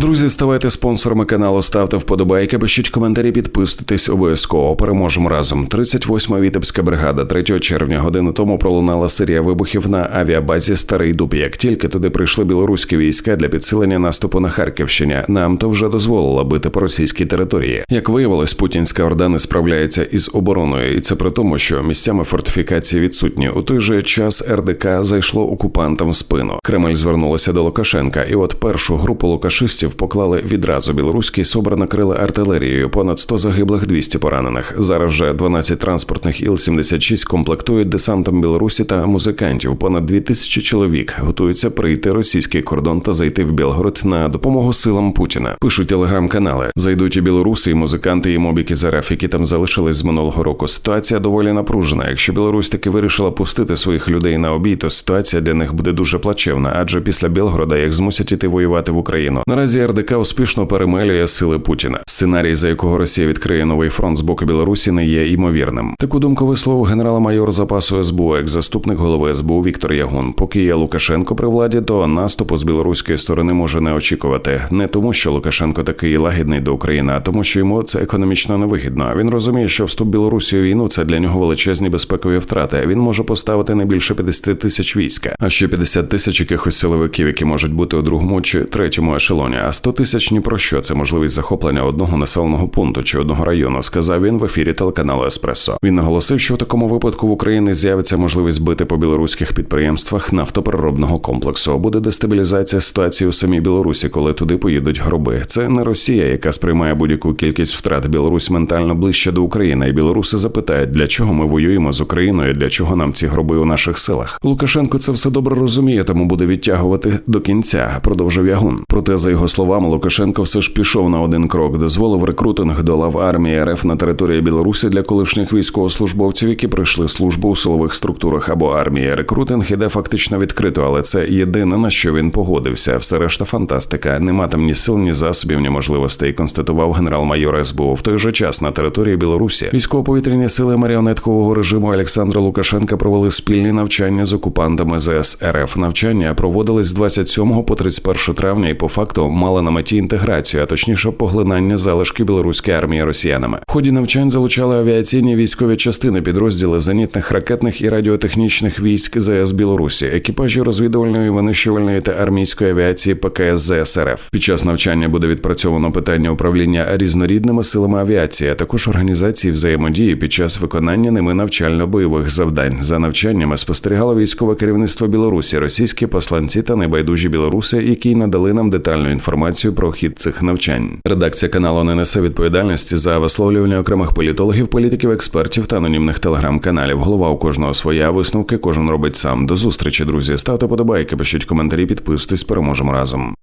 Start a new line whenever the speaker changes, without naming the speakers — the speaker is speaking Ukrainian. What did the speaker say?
Друзі, ставайте спонсорами каналу, ставте вподобайки, пишіть коментарі, підписуйтесь обов'язково. Переможемо разом. 38-ма вітебська бригада 3 червня годину тому пролунала серія вибухів на авіабазі Старий Дуб. Як тільки туди прийшли білоруські війська для підсилення наступу на Харківщині, нам то вже дозволило бити по російській території. Як виявилось, путінська орда не справляється із обороною, і це при тому, що місцями фортифікації відсутні. У той же час РДК зайшло окупантам в спину. Кремль звернулося до Лукашенка, і от першу групу лукашистів поклали відразу. Білоруський СОБР накрили артилерією. Понад 100 загиблих, 200 поранених. Зараз вже 12 транспортних Іл-76 комплектують десантом Білорусі та музикантів. Понад 2000 чоловік готуються прийти російський кордон та зайти в Білгород на допомогу силам Путіна. Пишуть телеграм-канали. Зайдуть і білоруси, і музиканти, і мобіки з РФ, які там залишились з минулого року. Ситуація доволі напружена. Якщо Білорусь таки вирішила пустити своїх людей на обій, то ситуація для них буде дуже плачевна, адже після Білгорода їх змусять іти воювати в Україну. Наразі РДК успішно перемелює сили Путіна. Сценарій, за якого Росія відкриє новий фронт з боку Білорусі, не є ймовірним. Таку думку висловив генерал-майор запасу СБУ, як заступник голови СБУ Віктор Ягун. Поки є Лукашенко при владі, то наступу з білоруської сторони може не очікувати. Не тому, що Лукашенко такий лагідний до України, а тому, що йому це економічно невигідно. Він розуміє, що вступ Білорусі у війну це для нього величезні безпекові втрати. Він може поставити не більше 50 тисяч війська, а ще 50 тисяч якихось силовиків, які можуть бути у другому чи третьому ешелоні. А 100 тисяч ні про що. Це можливість захоплення одного населеного пункту чи одного району. Сказав він в ефірі телеканалу Еспресо. Він наголосив, що в такому випадку в Україні з'явиться можливість бити по білоруських підприємствах нафтопереробного комплексу. Буде дестабілізація ситуації у самій Білорусі, коли туди поїдуть гроби. Це не Росія, яка сприймає будь-яку кількість втрат. Білорусь ментально ближче до України, і білоруси запитають, для чого ми воюємо з Україною, для чого нам ці гроби у наших силах. Лукашенко це все добре розуміє, тому буде відтягувати до кінця. Продовжив Ягун. Проте, за його словами, Лукашенко все ж пішов на один крок, дозволив рекрутинг до лав армії РФ на території Білорусі для колишніх військовослужбовців, які пройшли службу у силових структурах або армії. Рекрутинг іде фактично відкрито, але це єдине на що він погодився. Все решта фантастика. Нема там ні сил, ні засобів, ні можливостей. Констатував генерал-майор СБУ. В той же час на території Білорусі військово-повітряні сили маріонеткового режиму Олександра Лукашенка провели спільні навчання з окупантами ЗС РФ. Навчання проводились з 27 по 31 травня і по факту мали на меті інтеграцію, а точніше поглинання залишки білоруської армії росіянами. В ході навчань залучали авіаційні військові частини, підрозділи зенітних ракетних і радіотехнічних військ ЗС Білорусі, екіпажі розвідувальної, винищувальної та армійської авіації ПКС ЗС РФ. Під час навчання буде відпрацьовано питання управління різнорідними силами авіації, а також організації взаємодії під час виконання ними навчально-бойових завдань. За навчаннями спостерігало військове керівництво Білорусі, російські посланці та небайдужі білоруси, які надали нам детальну інформацію про хід цих навчань. Редакція каналу не несе відповідальності за висловлювання окремих політологів, політиків, експертів та анонімних телеграм-каналів. Голова у кожного своя висновки, кожен робить сам. До зустрічі, друзі. Ставте подобайки, пишіть коментарі, підписуйтесь, переможемо разом.